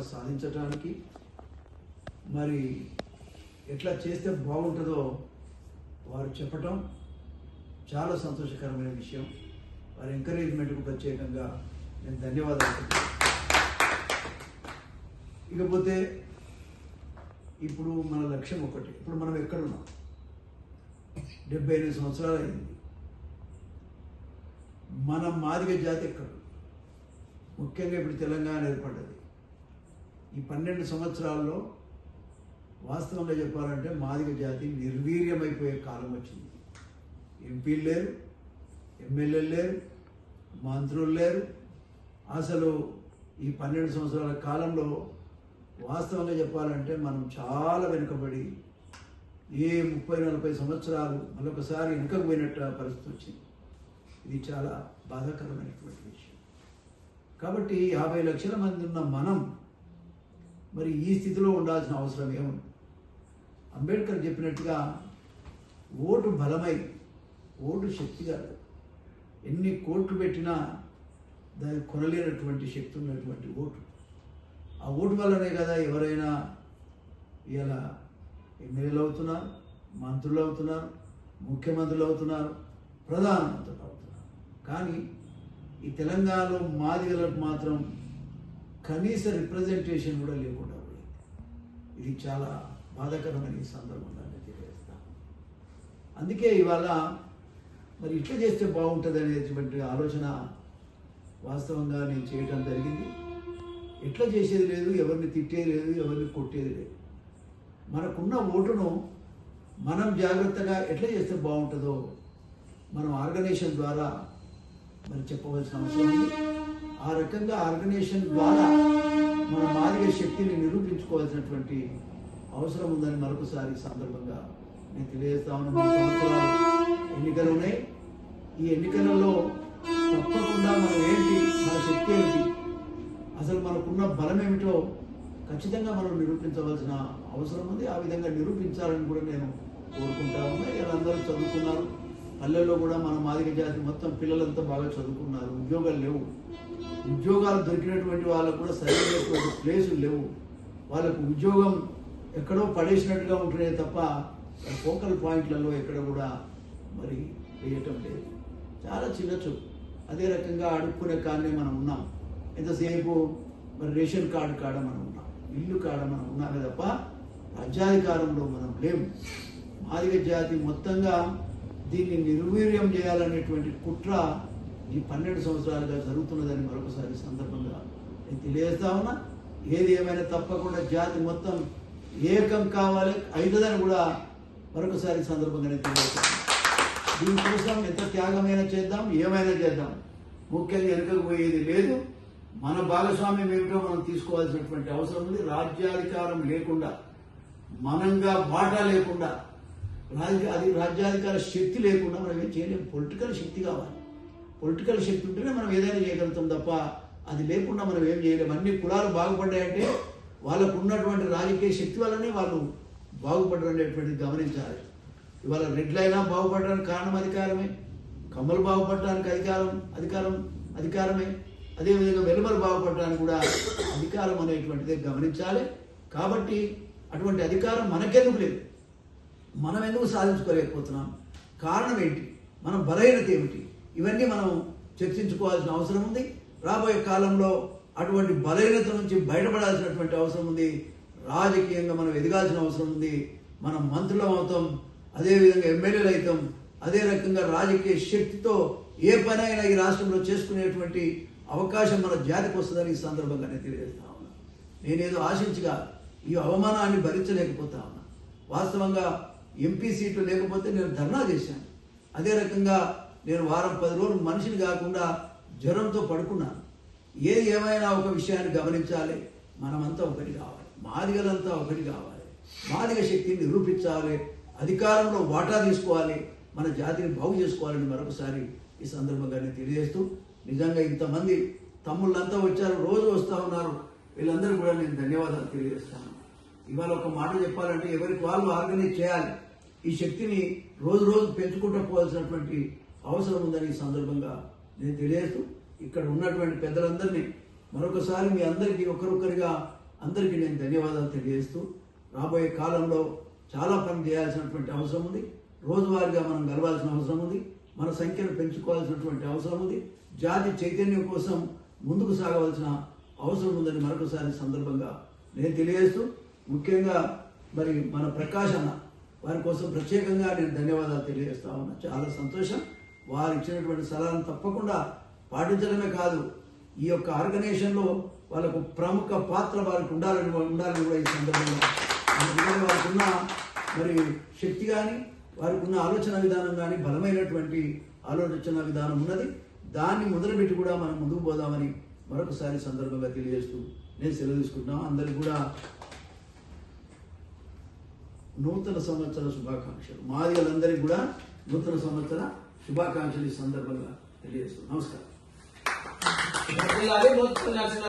సాధించటానికి? మరి ఎట్లా చేస్తే బాగుంటుందో వారు చెప్పటం చాలా సంతోషకరమైన విషయం. వారి ఎంకరేజ్మెంట్కు ప్రత్యేకంగా నేను ధన్యవాదాలు ఇకపోతే ఇప్పుడు మన లక్ష్యం ఒకటి. ఇప్పుడు మనం ఎక్కడున్నాం? డెబ్బై ఎనిమిది సంవత్సరాలు అయింది. మన మాదిగ జాతి ఎక్కడ? ముఖ్యంగా ఇప్పుడు తెలంగాణ ఏర్పడ్డది. ఈ పన్నెండు సంవత్సరాల్లో వాస్తవంగా చెప్పాలంటే మాదిగ జాతి నిర్వీర్యమైపోయే కాలం వచ్చింది. ఎంపీలు లేరు ఎమ్మెల్యేలు లేరు మంత్రులు లేరు. అసలు ఈ పన్నెండు సంవత్సరాల కాలంలో వాస్తవంగా చెప్పాలంటే మనం చాలా వెనుకబడి ఏ ముప్పై నలభై సంవత్సరాలు మరొకసారి వెనుకకు పోయినట్టు పరిస్థితి వచ్చింది. ఇది చాలా బాధాకరమైనటువంటి విషయం. కాబట్టి యాభై లక్షల మంది ఉన్న మనం మరి ఈ స్థితిలో ఉండాల్సిన అవసరం ఏముంది? అంబేద్కర్ చెప్పినట్టుగా ఓటు బలమై ఓటు శక్తి కాదు ఎన్ని కోట్లు పెట్టినా దాన్ని కొనలేనటువంటి శక్తి ఉన్నటువంటి ఓటు. ఆ ఓటు వల్లనే కదా ఎవరైనా ఇలా ఎమ్మెల్యేలు అవుతున్నారు మంత్రులు అవుతున్నారు ముఖ్యమంత్రులు అవుతున్నారు ప్రధానమంత్రులు అవుతున్నారు. కానీ ఈ తెలంగాణలో మాదిగలకు మాత్రం కనీస రిప్రజెంటేషన్ కూడా లేకుండా పోయింది. ఇది చాలా బాధాకరమైన ఈ సందర్భంగా నేను తెలియజేస్తాను అందుకే ఇవాళ మరి ఇట్లా చేస్తే బాగుంటుంది అనేటువంటి ఆలోచన వాస్తవంగా నేను చేయటం జరిగింది. ఎట్లా చేసేది లేదు ఎవరిని తిట్టేది లేదు ఎవరిని కొట్టేది లేదు. మనకున్న ఓటును మనం జాగ్రత్తగా ఎట్లా చేస్తే బాగుంటుందో మనం ఆర్గనైజేషన్ ద్వారా మరి చెప్పవలసిన అవసరం ఉంది. ఆ రకంగా ఆర్గనైజేషన్ ద్వారా మన మాదిగ శక్తిని నిరూపించుకోవాల్సినటువంటి అవసరం ఉందని మరొకసారి సందర్భంగా నేను తెలియజేస్తా ఉన్న సంవత్సరాలు ఎన్నికలు ఉన్నాయి ఈ ఎన్నికలలో తప్పకుండా మనం ఏంటి? మన శక్తి ఏంటి అసలు మనకున్న బలం ఏమిటో ఖచ్చితంగా మనం నిరూపించవలసిన అవసరం ఉంది. ఆ విధంగా నిరూపించాలని కూడా నేను కోరుకుంటా ఉన్నా. వీళ్ళందరూ చదువుకున్నారు. పల్లెల్లో కూడా మన మాదిగ జాతి మొత్తం పిల్లలంతా బాగా చదువుకున్నారు. ఉద్యోగాలు లేవు. ఉద్యోగాలు దొరికినటువంటి వాళ్ళకు కూడా సరైనటువంటి ప్లేసులు లేవు. వాళ్ళకు ఉద్యోగం ఎక్కడో పడేసినట్టుగా ఉంటున్నాయి తప్ప ఫోకల్ పాయింట్లలో ఎక్కడ కూడా మరి వేయటం లేదు. చాలా చిన్న చూపు. అదే రకంగా అడుక్కునే కాడనే మనం ఉన్నాం. ఎంతసేపు మరి రేషన్ కార్డు కాడ మనం ఉన్నాం. ఇల్లు కాడ మనం ఉన్నామే తప్ప రాజ్యాధికారంలో మనం లేము. మాదిగ జాతి మొత్తంగా దీన్ని నిర్వీర్యం చేయాలనేటువంటి కుట్ర ఈ పన్నెండు సంవత్సరాలుగా జరుగుతున్నదని మరొకసారి సందర్భంగా నేను తెలియజేస్తా ఉన్నా. ఏది ఏమైనా తప్పకుండా జాతి మొత్తం ఏకం కావాలి. అవుతుందని కూడా మరొకసారి సందర్భంగా నేను తెలియజేస్తాను దీనికోసం ఎంత త్యాగమైనా చేద్దాం ఏమైనా చేద్దాం. ముఖ్యంగా వెనుకకు పోయేది లేదు. మన భాగస్వామ్యం ఏమిటో మనం తీసుకోవాల్సినటువంటి అవసరం ఉంది. రాజ్యాధికారం లేకుండా మనంగా వాటా లేకుండా రాజ్య అది రాజ్యాధికార శక్తి లేకుండా మనం ఏం చేయలేము పొలిటికల్ శక్తి కావాలి. పొలిటికల్ శక్తి ఉంటేనే మనం ఏదైనా చేయగలుగుతాం తప్ప అది లేకుండా మనం ఏం చేయలేము అన్ని కులాలు బాగుపడ్డాయంటే వాళ్ళకు ఉన్నటువంటి రాజకీయ శక్తి వల్లనే వాళ్ళు బాగుపడరు అనేటువంటిది గమనించాలి. ఇవాళ రెడ్లైనా బాగుపడడానికి కారణం అధికారమే. కమ్మలు బాగుపడడానికి అధికారం అధికారం అధికారమే. అదేవిధంగా వెలుమలు బాగుపడడానికి కూడా అధికారం అనేటువంటిదే గమనించాలి. కాబట్టి అటువంటి అధికారం మనకెందుకు లేదు? మనం ఎందుకు సాధించుకోలేకపోతున్నాం? కారణం ఏంటి? మన బలహీనత ఏమిటి? ఇవన్నీ మనం చర్చించుకోవాల్సిన అవసరం ఉంది. రాబోయే కాలంలో అటువంటి బలహీనత నుంచి బయటపడాల్సినటువంటి అవసరం ఉంది. రాజకీయంగా మనం ఎదగాల్సిన అవసరం ఉంది. మనం మంత్రులం అవుతాం. అదేవిధంగా ఎమ్మెల్యేలు అవుతాం. అదే రకంగా రాజకీయ శక్తితో ఏ పనైనా ఈ రాష్ట్రంలో చేసుకునేటువంటి అవకాశం మన జాతికి వస్తుందని ఈ సందర్భంగా నేను తెలియజేస్తా ఉన్నా. నేనేదో ఆశించగా ఈ అవమానాన్ని భరించలేకపోతా ఉన్నా. వాస్తవంగా ఎంపీ సీట్లు లేకపోతే నేను ధర్నా చేశాను. అదే రకంగా నేను వారం పది రోజులు మనిషిని కాకుండా జ్వరంతో పడుకున్నాను. ఏది ఏమైనా ఒక విషయాన్ని గమనించాలి మనమంతా ఒకటి కావాలి మాదిగలంతా ఒకటి కావాలి. మాదిగ శక్తిని నిరూపించాలి అధికారంలో వాటా తీసుకోవాలి మన జాతిని బాగు చేసుకోవాలని మరొకసారి ఈ సందర్భంగా నేను తెలియజేస్తూ నిజంగా ఇంతమంది తమ్ముళ్ళంతా వచ్చారు రోజు వస్తూ ఉన్నారు. వీళ్ళందరూ కూడా నేను ధన్యవాదాలు తెలియజేస్తాను. ఇవాళ ఒక మాట చెప్పాలంటే ఎవరికి వాళ్ళు ఆర్గనైజ్ చేయాలి. ఈ శక్తిని రోజు రోజు పెంచుకుంటూ పోవాల్సినటువంటి అవసరం ఉందని ఈ సందర్భంగా నేను తెలియజేస్తూ ఇక్కడ ఉన్నటువంటి పెద్దలందరినీ మరొకసారి మీ అందరికీ ఒకరొకరిగా అందరికీ నేను ధన్యవాదాలు తెలియజేస్తూ రాబోయే కాలంలో చాలా పని చేయాల్సినటువంటి అవసరం ఉంది. రోజువారీగా మనం గెలవాల్సిన అవసరం ఉంది. మన సంఖ్యను పెంచుకోవాల్సినటువంటి అవసరం ఉంది. జాతి చైతన్యం కోసం ముందుకు సాగవలసిన అవసరం ఉందని మరొకసారి సందర్భంగా నేను తెలియజేస్తూ ముఖ్యంగా మరి మన ప్రకాష్ అన్న వారి కోసం ప్రత్యేకంగా నేను ధన్యవాదాలు తెలియజేస్తా ఉన్నా. చాలా సంతోషం. వారు ఇచ్చినటువంటి సలహాను తప్పకుండా పాటించడమే కాదు ఈ యొక్క ఆర్గనైజేషన్లో వాళ్ళకు ప్రముఖ పాత్ర వారికి ఉండాలని ఉండాలని కూడా ఈ సందర్భంగా వారికి ఉన్న మరి శక్తి కానీ వారికి ఉన్న ఆలోచన విధానం కానీ బలమైనటువంటి ఆలోచన విధానం ఉన్నది. దాన్ని మొదలుపెట్టి కూడా మనం ముందుకు పోదామని మరొకసారి సందర్భంగా తెలియజేస్తూ నేను సెలవు తీసుకుంటున్నాను. అందరికి కూడా నూతన సంవత్సర శుభాకాంక్షలు. మాదిగలందరికీ కూడా నూతన సంవత్సర శుభాకాంక్షలు ఈ సందర్భంగా తెలియజేస్తున్నాను. నమస్కారం.